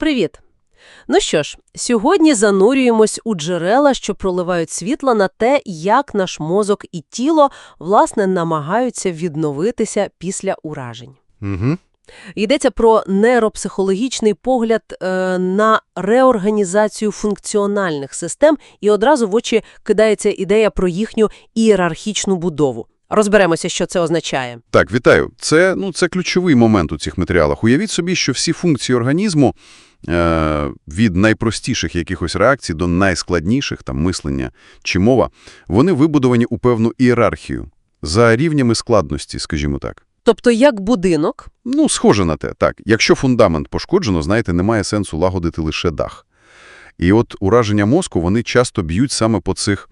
Привіт! Ну що ж, сьогодні занурюємось у джерела, що проливають світло на те, як наш мозок і тіло, власне, намагаються відновитися після уражень. Угу. Йдеться про нейропсихологічний погляд е, на реорганізацію функціональних систем, і одразу в очі кидається ідея про їхню ієрархічну будову. Розберемося, що це означає. Так, вітаю. Це, ну, це ключовий момент у цих матеріалах. Уявіть собі, що всі функції організму е, від найпростіших якихось реакцій до найскладніших, там мислення чи мова, вони вибудовані у певну ієрархію за рівнями складності, скажімо так. Тобто, як будинок, Ну, схоже на те, так. Якщо фундамент пошкоджено, знаєте, немає сенсу лагодити лише дах. І от ураження мозку, вони часто б'ють саме по цих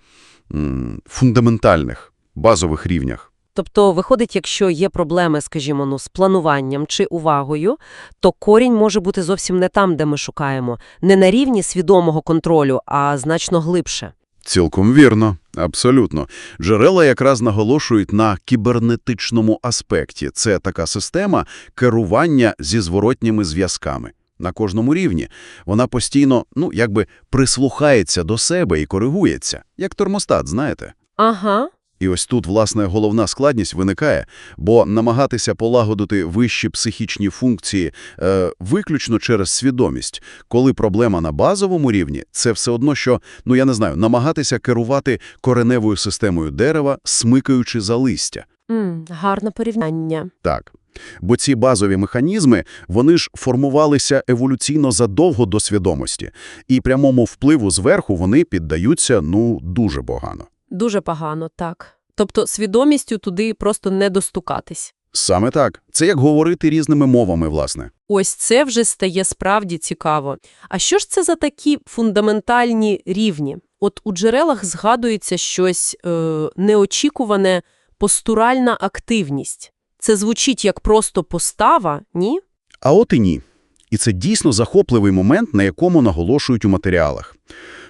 м, фундаментальних, базових рівнях. Тобто, виходить, якщо є проблеми, скажімо, ну, з плануванням чи увагою, то корінь може бути зовсім не там, де ми шукаємо, не на рівні свідомого контролю, а значно глибше. Цілком вірно, абсолютно. Джерела якраз наголошують на кібернетичному аспекті. Це така система керування зі зворотніми зв'язками. На кожному рівні вона постійно, ну, якби прислухається до себе і коригується, як термостат, знаєте? Ага. І ось тут, власне, головна складність виникає, бо намагатися полагодити вищі психічні функції е, виключно через свідомість, коли проблема на базовому рівні, це все одно, що, ну я не знаю, намагатися керувати кореневою системою дерева, смикаючи за листя. М, гарне порівняння. Так. Бо ці базові механізми, вони ж формувалися еволюційно задовго до свідомості, і прямому впливу зверху вони піддаються, ну, дуже погано. Дуже погано, так. Тобто свідомістю туди просто не достукатись. Саме так. Це як говорити різними мовами, власне. Ось це вже стає справді цікаво. А що ж це за такі фундаментальні рівні? От у джерелах згадується щось е, неочікуване постуральна активність. Це звучить як просто постава, ні? А от і ні. І це дійсно захопливий момент, на якому наголошують у матеріалах.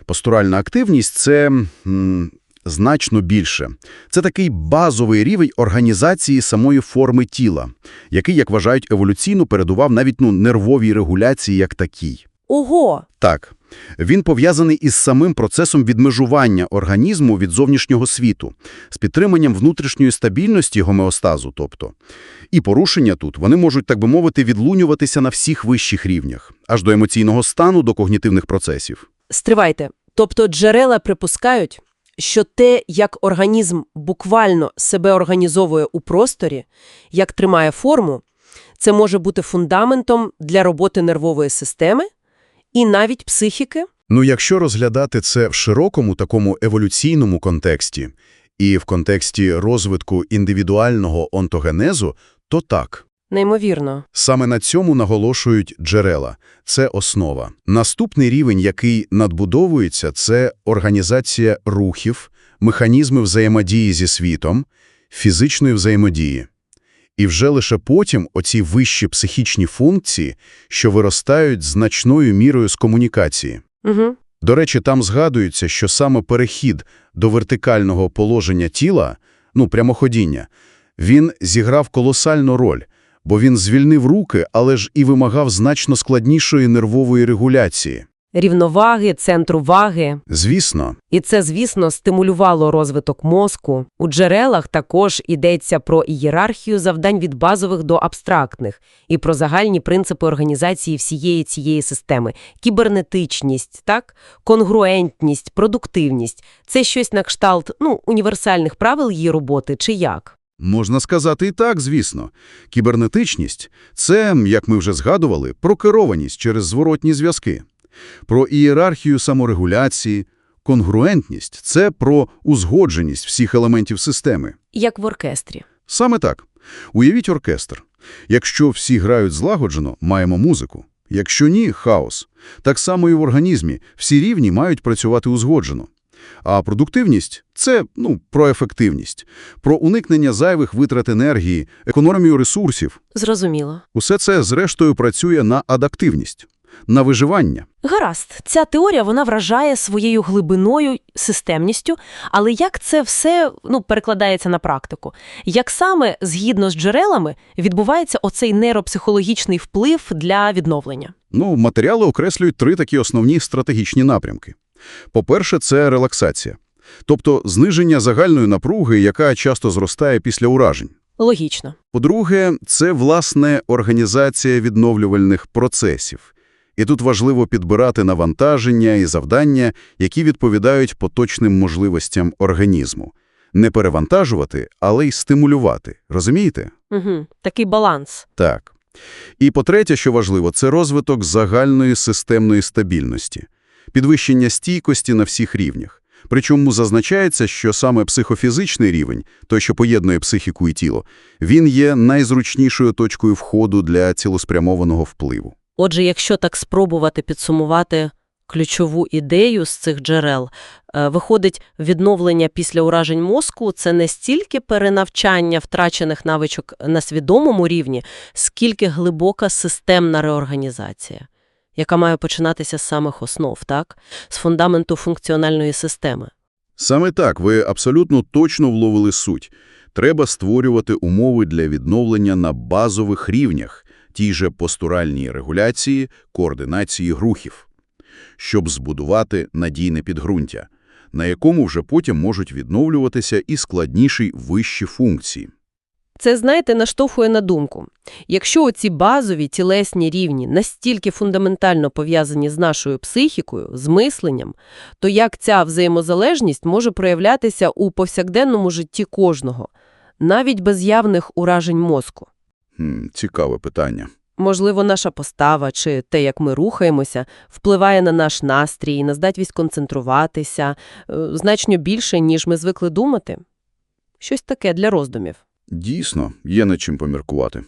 Постуральна активність – це м, значно більше. Це такий базовий рівень організації самої форми тіла, який, як вважають, еволюційно передував навіть ну, нервовій регуляції як такій. Ого! Так, він пов'язаний із самим процесом відмежування організму від зовнішнього світу, з підтриманням внутрішньої стабільності гомеостазу, тобто. І порушення тут, вони можуть, так би мовити, відлунюватися на всіх вищих рівнях, аж до емоційного стану, до когнітивних процесів. Стривайте. Тобто джерела припускають, що те, як організм буквально себе організовує у просторі, як тримає форму, це може бути фундаментом для роботи нервової системи і навіть психіки? Ну, якщо розглядати це в широкому такому еволюційному контексті і в контексті розвитку індивідуального онтогенезу, то так. Неймовірно. Саме на цьому наголошують джерела. Це основа. Наступний рівень, який надбудовується, це організація рухів, механізми взаємодії зі світом, фізичної взаємодії. І вже лише потім оці вищі психічні функції, що виростають значною мірою з комунікації. Угу. До речі, там згадується, що саме перехід до вертикального положення тіла, ну, прямоходіння, він зіграв колосальну роль, бо він звільнив руки, але ж і вимагав значно складнішої нервової регуляції. Рівноваги, центру ваги. Звісно, І це, звісно, стимулювало розвиток мозку. У джерелах також йдеться про ієрархію завдань від базових до абстрактних і про загальні принципи організації всієї цієї системи. Кібернетичність, так? конгруентність, продуктивність – це щось на кшталт ну, універсальних правил її роботи чи як? Можна сказати і так, звісно. Кібернетичність – це, як ми вже згадували, про керованість через зворотні зв'язки. Про ієрархію саморегуляції, конгруентність – це про узгодженість всіх елементів системи. Як в оркестрі. Саме так. Уявіть оркестр. Якщо всі грають злагоджено, маємо музику. Якщо ні – хаос. Так само і в організмі. Всі рівні мають працювати узгоджено. А продуктивність – це ну, про ефективність, про уникнення зайвих витрат енергії, економію ресурсів. Зрозуміло. Усе це, зрештою, працює на адаптивність. на виживання. Гаразд, ця теорія вона вражає своєю глибиною, системністю, але як це все ну, перекладається на практику? Як саме, згідно з джерелами, відбувається оцей нейропсихологічний вплив для відновлення? Ну, матеріали окреслюють три такі основні стратегічні напрямки. По-перше, це релаксація. Тобто зниження загальної напруги, яка часто зростає після уражень. Логічно. По-друге, це, власне, організація відновлювальних процесів. І тут важливо підбирати навантаження і завдання, які відповідають поточним можливостям організму. Не перевантажувати, але й стимулювати. Розумієте? Угу. Такий баланс. Так. І по-третє, що важливо, це розвиток загальної системної стабільності, підвищення стійкості на всіх рівнях. Причому зазначається, що саме психофізичний рівень, той, що поєднує психіку і тіло, він є найзручнішою точкою входу для цілеспрямованого впливу. Отже, якщо так спробувати підсумувати ключову ідею з цих джерел, е, виходить, відновлення після уражень мозку – це не стільки перенавчання втрачених навичок на свідомому рівні, скільки глибока системна реорганізація, яка має починатися з самих основ, так? З фундаменту функціональної системи. Саме так, ви абсолютно точно вловили суть. Треба створювати умови для відновлення на базових рівнях, тій же постуральній регуляції, координації рухів, щоб збудувати надійне підґрунтя, на якому вже потім можуть відновлюватися і складніші вищі функції. Це, знаєте, наштовхує на думку. Якщо оці базові тілесні рівні настільки фундаментально пов'язані з нашою психікою, з мисленням, то як ця взаємозалежність може проявлятися у повсякденному житті кожного, навіть без явних уражень мозку? Цікаве питання. Можливо, наша постава чи те, як ми рухаємося, впливає на наш настрій, на здатність концентруватися е, значно більше, ніж ми звикли думати? Щось таке для роздумів. Дійсно, є над чим поміркувати.